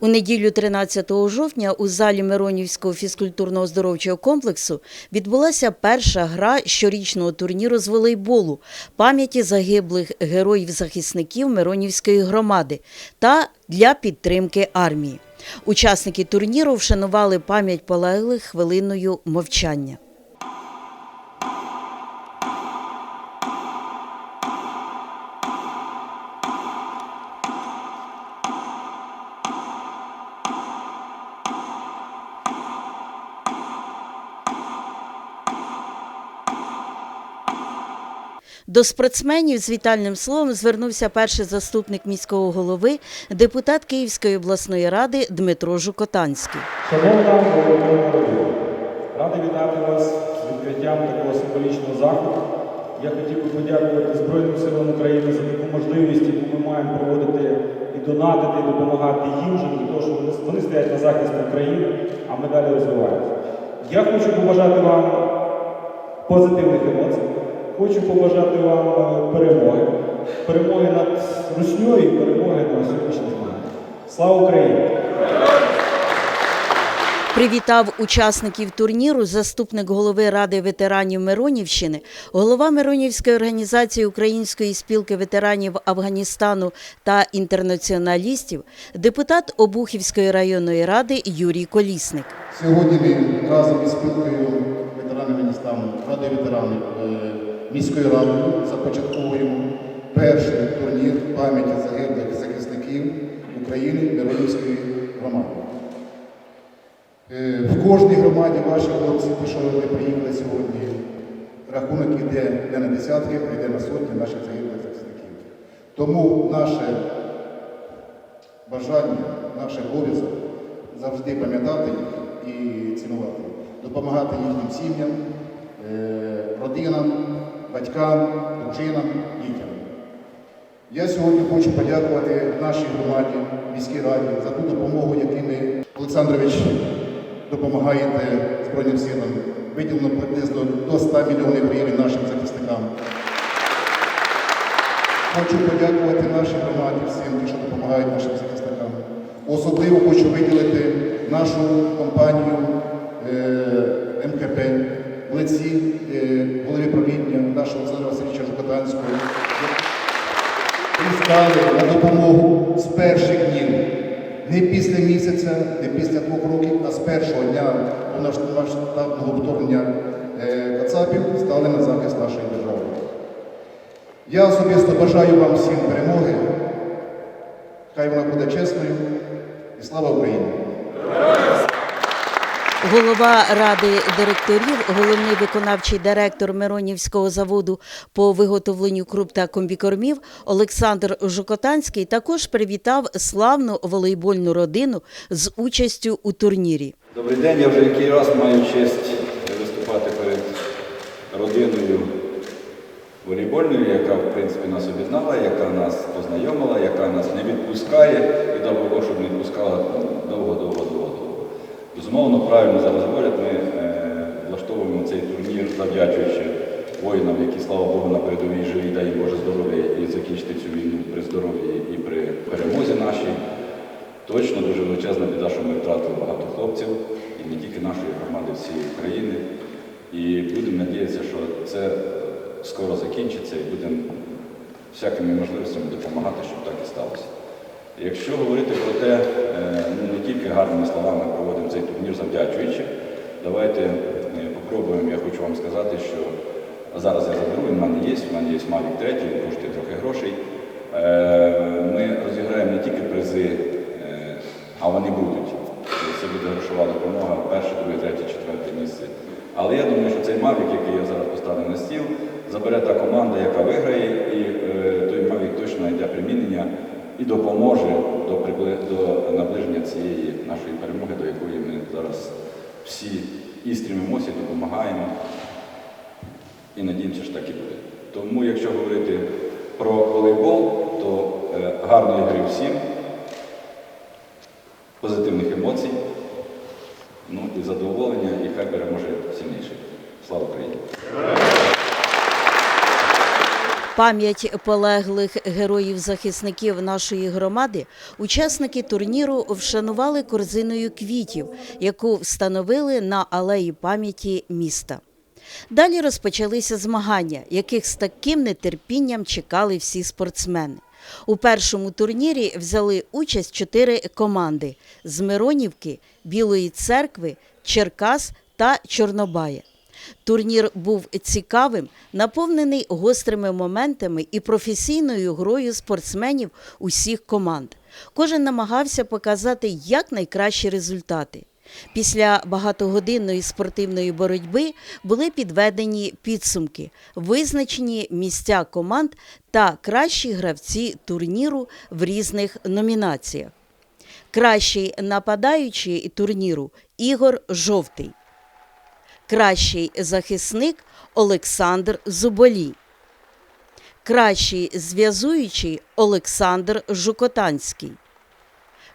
У неділю 13 жовтня у залі Миронівського фізкультурно-оздоровчого комплексу відбулася перша гра щорічного турніру з волейболу пам'яті загиблих героїв-захисників Миронівської громади та для підтримки армії. Учасники турніру вшанували пам'ять полеглих хвилиною мовчання. До спортсменів з вітальним словом звернувся перший заступник міського голови, депутат Київської обласної ради Дмитро Жукотанський. Шановна радий вітати вас з відкриттям такого символічного заходу. Я хотів би подякувати Збройним силам України за таку можливість, яку ми маємо проводити і донатити, і допомагати їм для того, що вони, вони стоять на захист України, а ми далі розвиваємося. Я хочу побажати вам позитивних емоцій. Хочу побажати вам е, перемоги. Перемоги над русньою і перемоги на сьогоднішніх змаганнях. Слава Україні! Привітав учасників турніру заступник голови Ради ветеранів Миронівщини, голова Миронівської організації Української спілки ветеранів Афганістану та інтернаціоналістів, депутат Обухівської районної ради Юрій Колісник. Сьогодні ми разом із спілкою ветеранів Афганістану, Радою ветеранів міської ради започатковуємо перший турнір пам'яті загиблих захисників України Миронівської громади. Е, В кожній громаді ваші хлопці, що ви приїхали сьогодні, рахунок йде не на десятки, а йде на сотні наших загиблих захисників. Тому наше бажання, наш обов'язок завжди пам'ятати їх і цінувати, допомагати їхнім сім'ям, е, родинам, батькам, дружинам, дітям. Я сьогодні хочу подякувати нашій громаді, міській раді за ту допомогу, яку ми, Олександрович, допомагаєте Збройним силам. Виділено приблизно до 100 мільйонів гривень нашим захисникам. Хочу подякувати нашій громаді всім, що допомагають нашим захисникам. Особливо хочу виділити нашу компанію е, МКП в лиці е, нашого Олександра Васильовича Жукотанського. І стали на допомогу з перших днів. Не після місяця, не після двох років, а з першого дня повномасштабного вторгнення е, Кацапів стали на захист нашої держави. Я особисто бажаю вам всім перемоги. Хай вона буде чесною. І слава Україні! Голова ради директорів, головний виконавчий директор Миронівського заводу по виготовленню круп та комбікормів Олександр Жукотанський також привітав славну волейбольну родину з участю у турнірі. Добрий день, я вже який раз маю честь виступати перед родиною волейбольною, яка в принципі нас об'єднала, яка нас познайомила, яка нас не відпускає і дай Бог, щоб не відпускала довго-довго-довго. Безумовно, правильно зараз говорять, ми е, влаштовуємо цей турнір, завдячуючи воїнам, які, слава Богу, на передовій живі, дай Боже здоров'я і закінчити цю війну при здоров'ї і при перемозі нашій. Точно дуже величезна біда, що ми втратили багато хлопців, і не тільки нашої громади, всієї України. І будемо надіятися, що це е, скоро закінчиться і будемо всякими можливостями допомагати, щоб так і сталося. Якщо говорити про те, е, ну не тільки гарними словами проводимо цей турнір завдячуючи, давайте е, попробуємо, я хочу вам сказати, що зараз я заберу, він в мене є, в мене є Mavic 3, він коштує трохи грошей. Е, Ми розіграємо не тільки призи, а вони будуть. Це буде грошова допомога, перше, друге, третє, четверте місце. Але я думаю, що цей Mavic, який я зараз поставлю на стіл, забере та команда, яка виграє, і той Mavic точно знайде примінення і допоможе до, наближення цієї нашої перемоги, до якої ми зараз всі і стрімимося, і допомагаємо. І надіємося, що так і буде. Тому, якщо говорити про волейбол, то е, гарної гри всім, позитивних емоцій, ну і задоволення, і хай переможе сильніший. Слава Україні! Пам'ять полеглих героїв-захисників нашої громади учасники турніру вшанували корзиною квітів, яку встановили на алеї пам'яті міста. Далі розпочалися змагання, яких з таким нетерпінням чекали всі спортсмени. У першому турнірі взяли участь чотири команди з Миронівки, Білої церкви, Черкас та Чорнобая. Турнір був цікавим, наповнений гострими моментами і професійною грою спортсменів усіх команд. Кожен намагався показати якнайкращі результати. Після багатогодинної спортивної боротьби були підведені підсумки, визначені місця команд та кращі гравці турніру в різних номінаціях. Кращий нападаючий турніру Ігор Жовтий. Кращий захисник Олександр Зуболій. Кращий зв'язуючий Олександр Жукотанський.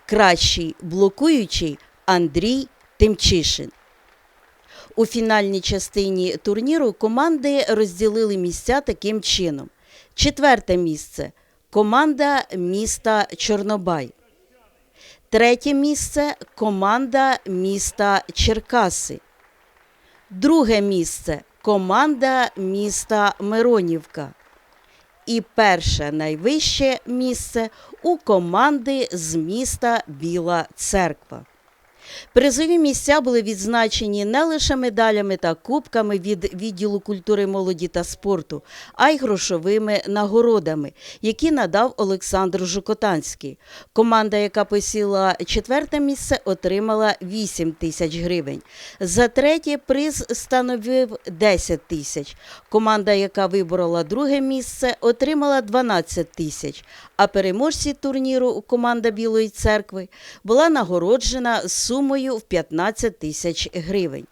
Кращий блокуючий Андрій Тимчишин. У фінальній частині турніру команди розділили місця таким чином: четверте місце команда міста Чорнобай. Третє місце команда міста Черкаси. Друге місце команда міста Миронівка. І перше найвище місце у команди з міста Біла Церква. Призові місця були відзначені не лише медалями та кубками від відділу культури, молоді та спорту, а й грошовими нагородами, які надав Олександр Жукотанський. Команда, яка посіла четверте місце, отримала 8 тисяч гривень. За третє приз становив 10 тисяч. Команда, яка виборола друге місце, отримала 12 тисяч. А переможці турніру команда Білої церкви була нагороджена сумою в 15 тисяч гривень.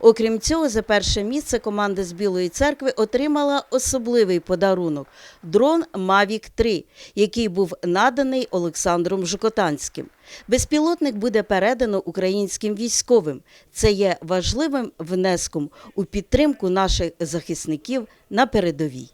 Окрім цього, за перше місце команда з Білої церкви отримала особливий подарунок дрон Mavic 3, який був наданий Олександром Жукотанським. Безпілотник буде передано українським військовим. Це є важливим внеском у підтримку наших захисників на передовій.